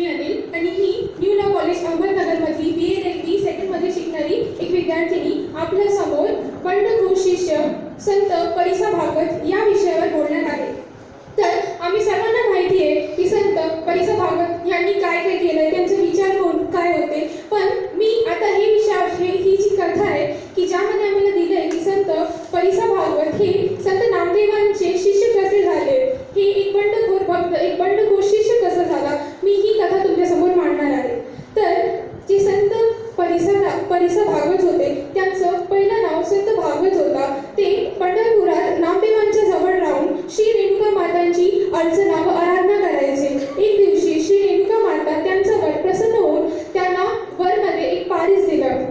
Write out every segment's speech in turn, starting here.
मी अनिल आणि मी new law college अहमदनगरमधली बी ए एल बी सेकंडमध्ये शिकणारी एक विद्यार्थिनी आपल्यासमोर पंडकृ शिष्य संत परिसा भागवत या विषयावर बोलणार आहे तर आम्ही सर्वांना माहिती आहे की संत परिसा भागवत यांनी काय काय केलं त्यांचे विचार कोण काय होते पण मी आता हे विषय हे ही जी कथा आहे की ज्यामध्ये आम्हाला दिलं आहे की संत परिसा भागवत हे संत नामदेवांचे शिष्य कसे झाले हे एक बंडखोर भक्त एक बंडखोर शिष्य कसा झाला मी ही कथा तुमच्यासमोर मांडणार आहे तर जे संत परिसा परिसा भागवत होते त्यांचं पहिलं नाव संत भागवत होता ते पंढरपुरात नामदेवांच्या जवळ राहून श्री रेणुका मातांची अर्चना व आराधना करायचे एक दिवशी श्री रेणुका माता त्यांच्यावर प्रसन्न होऊन त्यांना वरमध्ये एक पारिस दिलं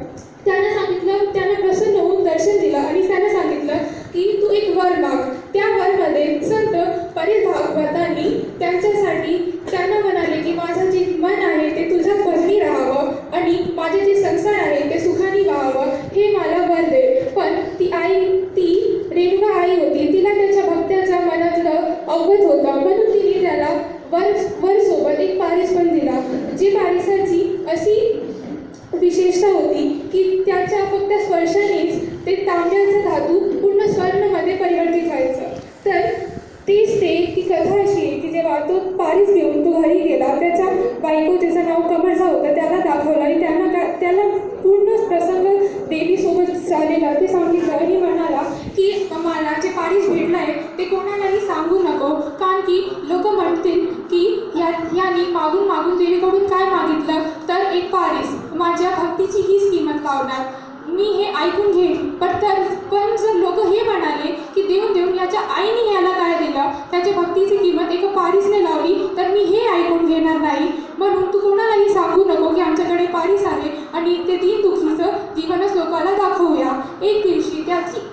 त्यांना सांगितलं त्यांना प्रसन्न होऊन दर्शन दिलं आणि त्यांना सांगितलं की तू एक वर माग त्या वरमध्ये संत परिस भागवतांनी त्यांच्यासाठी त्यांना म्हणाले की माझं जे मन आहे ते तुझ्याच भजनी राहावं आणि माझे जे संसार आहे ते सुखाने व्हावं हे मला वर दे. पण ती आई ती रेणुका आई होती. तिला त्याच्या भक्त्याच्या मनातलं अवगत होतं. म्हणून तिने त्याला वर वर सोबत एक पारिस पण दिला जी पारिसाची अशी विशेषता होती की त्याच्या फक्त स्पर्शानेच ते तांब्याचा धातू पूर्ण स्वर्णमध्ये परिवर्तित व्हायचं. तर तीच ते ती कथा अशी आहे की जे वाहतो पारिस घेऊन तो घरी गेला त्याच्या बायको त्याचं नाव कमरजा होतं त्याला दाखवलं आणि त्यांना का- त्याला पूर्ण प्रसंग देवीसोबत झालेला ते सांगितलं आणि म्हणाला की मला जे पारिस भेटलं आहे ते कोणालाही सांगू नको. कारण की लोक म्हणतील की या यांनी मागून मागून देवीकडून काय मागितलं? तर एक पारिस माझ्या भक्तीची हीच किंमत लावणार. मी हे ऐकून घेईन. पण तर पण जर लोक हे म्हणाले की देऊन देऊन याच्या आईने याला काय दिलं? त्याच्या भक्तीची किंमत एका पारिसने लावली. तर मी हे ऐकून घेणार नाही. म्हणून तू कोणालाही सांगू नको की आमच्याकडे पारिस आहे आणि ते तीन दुखीचं जीवनच लोकांना दाखवूया. एक दिवशी त्याची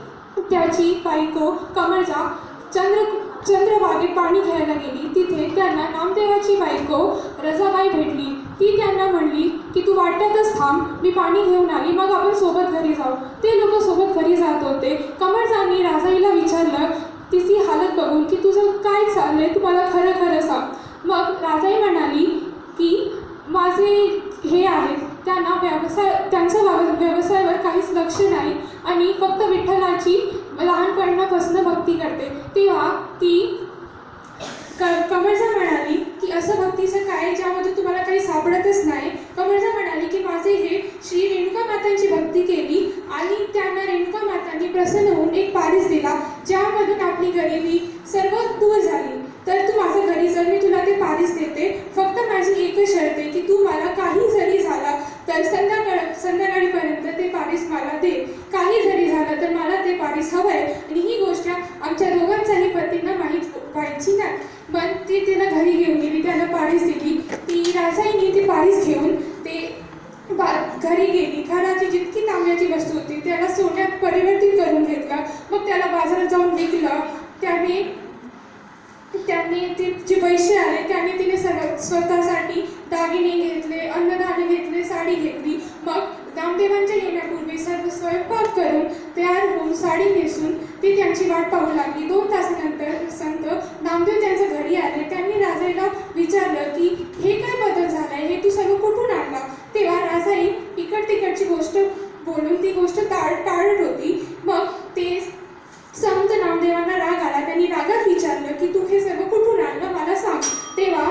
त्याची बायको कमळजा चंद्र चंद्रबागेत पाणी घ्यायला गेली. तिथे त्यांना नामदेवाची बायको रजाबाई भेटली. ती त्यांना म्हणली की तू वाटतच थांब मी पाणी घेऊन आली मग आपण सोबत घरी जाऊ. ते लोक सोबत घरी जात होते. कमळजांनी राजाईला विचारलं तिची हालत बघून की तुझं काय चाललंय तू खरं खरं सांग. मग राजाई म्हणाली की माझे हे आहेत त्यांना व्यवसाय त्यांचा व्यव- व्यवसायावर काहीच लक्ष नाही आणि फक्त विठ्ठलाची लहानपणापासून भक्ती करते. तेव्हा ती क कमळजा म्हणाली की असं भक्तीचं काय ज्यामध्ये तुम्हाला काही सापडतच नाही. कमळजा म्हणाली की माझे हे श्री रेणुका मातांची भक्ती केली आणि त्यांना रेणुका मातांनी प्रसन्न होऊन एक पारिस दिला. ज्यामधून आपली गरिबी सर्व दूर झाली तर तू माझ्या घरी जर मी तुला ते पारिस देते फक्त माझी एकच शर्त आहे की तू मला काही जरी झाला तर संध्याकाळ संध्याकाळीपर्यंत ते पारिस मला दे. काही जरी झालं तर मला ते पारिस हवं आहे आणि ही गोष्ट आमच्या दोघांचाही पतींना माहीत व्हायची नाही. मग ती तिला घरी घेऊन गेली त्याला पारिस दिली. ती राजाईनी ती पारिस घेऊन ते बा घरी गेली. घराची जितकी तांब्याची वस्तू होती त्याला सोन्यात परिवर्तित करून घेतलं. मग त्याला बाजारात जाऊन विकलं. त्याने त्याने ते जे पैसे आले त्याने तिने सर्व स्वतःसाठी दागिने घेतले अन्नधान्य घेतले साडी घेतली. मग नामदेवांच्या येण्यापूर्वी सर्व स्वयंपाक करून तयार होऊन साडी नेसून ती त्यांची वाट पाहू लागली. दोन तासानंतर संत नामदेव त्यांच्या घरी आले. त्यांनी राजाईला विचारलं की हे काय बदल झालाय? हे तू सर्व कुठून आणला? तेव्हा राजाई इकड तिकडची गोष्ट बोलून ती गोष्ट टाळ टाळत होती. मग ते संत नामदेवांना राग आला त्यांनी रागात विचारलं की तू हे सर्व कुठून आणलं मला सांग तेव्हा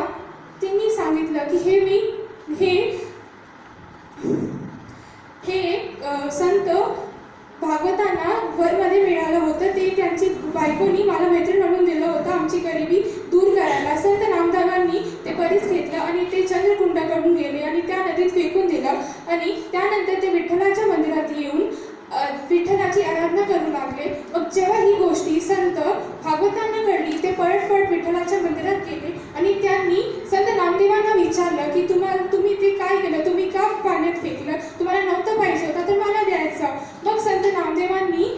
त्यांनी सांगितलं की हे मी हे हे अ, संत भागवतांना वरमध्ये मिळालं होतं. ते त्यांची बायकोनी मला मैत्रीण म्हणून दिलं होतं. आमची गरिबी दूर करायला. संत नामदेवांनी ते बरीच घेतलं आणि ते चंद्रकुंडाकडून गेले आणि त्या नदीत फेकून दिलं. आणि त्यानंतर ते विठ्ठलाच्या मंदिरात येऊन विठ्ठलाची आराधना करू लागले. मग जेव्हा ही गोष्टी संत भागवतांना घडली ते पळत पळत विठ्ठलाच्या मंदिरात गेले आणि त्यांनी संत नामदेवांना विचारलं की तुम्हाला तुम्ही ते काय केलं? तुम्ही का पाण्यात फेकलं तुम्हाला नव्हतं पाहिजे होतं तर मला द्यायचं मग संत नामदेवांनी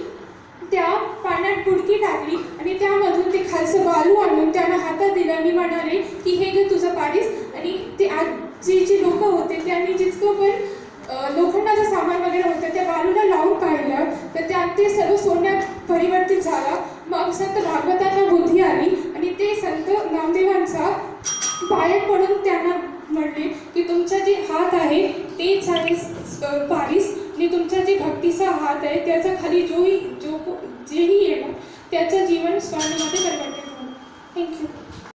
त्या पाण्यात बुडकी टाकली आणि त्यामधून ते खालचं बालू आणून त्यांना हातात दिलं आणि म्हणाले की हे घे आणि ते आजचे जे लोक होते त्यांनी जितकं पण लोखंडाचं सामान वगैरे होतं त्या बालूला लावून पाहिलं तर त्यात ते सर्व सोन्यात परिवर्तित झालं. मग संत भागवतांना बुद्धी आली आणि ते संत नामदेवांचा पायात पडून त्यांना म्हणले की तुमचा जे हात आहे तेच आहे स- पारिस आणि तुमचा जे भक्तीचा हात आहे त्याचा खाली जोही जो जेही येणार त्याचं जीवन स्वामीमध्ये परिवर्तित होणार. थँक्यू